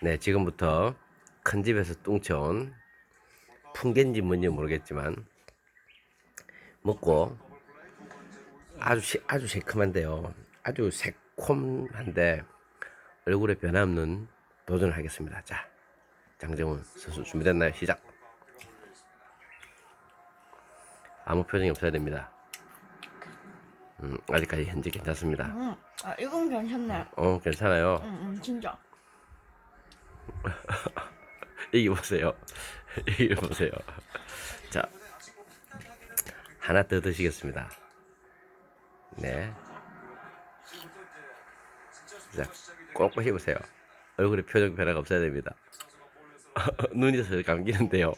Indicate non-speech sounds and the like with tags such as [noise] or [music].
네, 지금부터 큰 집에서 뚱쳐온 풍겐지 뭔지 모르겠지만 먹고 아주 시, 아주 새콤한데요. 아주 새콤한데 얼굴에 변함없는 도전을 하겠습니다. 자, 장정훈 선수 준비됐나요? 시작. 아무 표정이 없어야 됩니다. 음, 아직까지 현재 괜찮습니다. 음, 아, 이건 괜찮네. 어, 괜찮아요. 음, 음, 진짜. [laughs] 여기 보세요. [laughs] 여기 보세요. 자, 하나 더 드시겠습니다. 네. 자, 꼼꼼히 보세요. 얼굴에 표정 변화가 없어야 됩니다. [laughs] 눈이 서 감기는데요. 어,